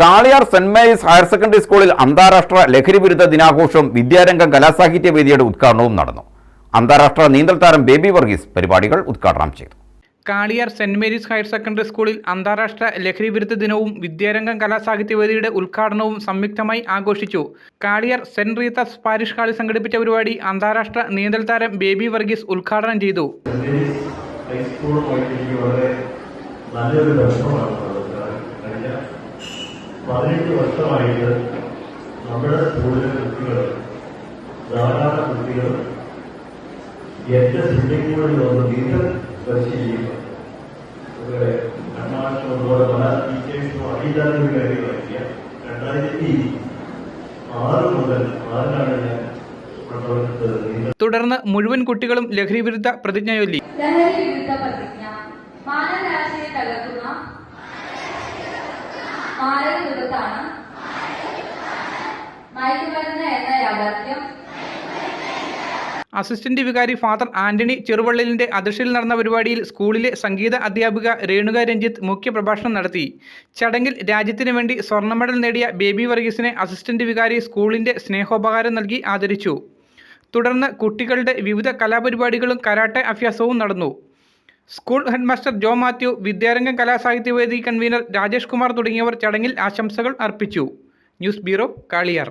Kaliyar saint Mary's higher secondary സ്കൂളിൽ അന്താരാഷ്ട്ര ലഹരി വിരുദ്ധ ദിനാഘോഷവും വിദ്യാരംഗം കലാസാഹിത്യ വേദിയുടെ ഉദ്ഘാടനവും നടന്നു. അന്താരാഷ്ട്ര നീന്തൽ താരം ബേബി വർഗീസ് പരിപാടികൾ ഉദ്ഘാടനം ചെയ്തു. Kaliyar saint Mary's higher secondary സ്കൂളിൽ അന്താരാഷ്ട്ര ലഹരി വിരുദ്ധ ദിനവും വിദ്യാരംഗം കലാസാഹിത്യ വേദിയുടെ ഉദ്ഘാടനവും സംയുക്തമായി ആഘോഷിച്ചു. കാളിയാർ സെന്റ് റീത്തസ് പാരിഷ് ഹാളിൽ സംഘടിപ്പിച്ച പരിപാടി അന്താരാഷ്ട്ര നീന്തൽ താരം ബേബി വർഗീസ് ഉദ്ഘാടനം ചെയ്തു. നല്ലൊരു പതിനെട്ട് വർഷമായിട്ട് നമ്മുടെ സ്കൂളിലെ കുട്ടികൾ ധാരാളം കുട്ടികൾ എന്റെ സ്വിമ്മിംഗ് പൂളിൽ വന്ന് നീന്തൽ പരിശീലിക്കുക അതുപോലെ പല ടീച്ചേഴ്സും അറിയില്ലാത്ത ഒരു കാര്യങ്ങളൊക്കെ രണ്ടായിരത്തി ആറ് മുതൽ ആറിലാണ് ഞാൻ തുടർന്ന് മുഴുവൻ കുട്ടികളും ലഹരി വിരുദ്ധ പ്രതിജ്ഞ ചൊല്ലി. ലഹരി വിരുദ്ധ പ്രതിജ്ഞ മാനരാശിയെ തകർക്കുന്ന അസിസ്റ്റന്റ് വികാരി ഫാദർ ആന്റണി ചെറുവള്ളലിന്റെ അധ്യക്ഷതയിൽ നടന്ന പരിപാടിയിൽ സ്കൂളിലെ സംഗീത അധ്യാപിക രേണുക രഞ്ജിത്ത് മുഖ്യപ്രഭാഷണം നടത്തി. ചടങ്ങിൽ രാജ്യത്തിനു വേണ്ടി സ്വർണ മെഡൽ നേടിയ ബേബി വർഗീസിനെ അസിസ്റ്റന്റ് വികാരി സ്കൂളിന്റെ സ്നേഹോപകാരം നൽകി ആദരിച്ചു. തുടർന്ന് കുട്ടികളുടെ വിവിധ കലാപരിപാടികളും കരാട്ടെ അഭ്യാസവും നടന്നു. School headmaster Jo Mathew Vidyarangam Kalasahithyavedi convener Rajesh Kumar തുടങ്ങിയവർ ചടങ്ങിൽ ആശംസകൾ അർപ്പിച്ചു. News bureau Kaliyar.